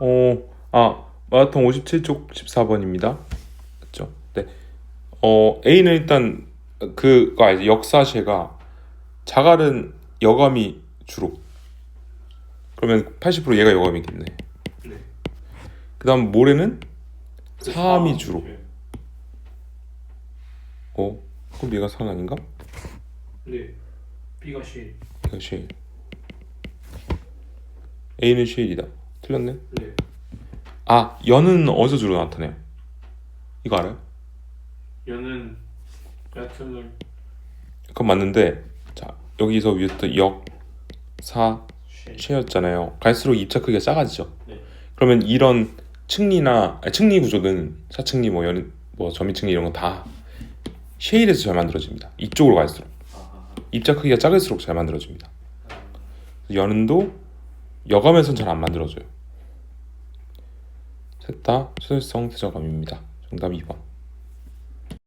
어, 아, 마라톤 57쪽 14번입니다. 맞죠? 네. 어, A는 일단 그거 알지? 역사시가 자갈은 여감이 주로. 그러면 80% 얘가 여감이겠네. 네. 그다음 모래는 사암이 주로. 네. 어, 그럼 얘가 산 아닌가? 네. B가 C. 얘가 쉐일. A는 쉐일이다. 틀렸네. 네. 아, 연은 어디서 주로 나타나요? 이거 알아요? 연은 얕음을 그건 맞는데 자 여기서 위에부터 역, 사, C. 쉐였잖아요. 갈수록 입자 크기가 작아지죠. 네. 그러면 이런 층리나 아니, 층리 구조는 사층리 뭐 연, 뭐 점이층리 이런 거 다 쉐일에서 잘 만들어집니다. 이쪽으로 갈수록 아. 입자 크기가 작을수록 잘 만들어집니다. 연은도 여감에선 잘 안 만들어져요. 셋 다 수술성 세저감입니다. 정답 2번.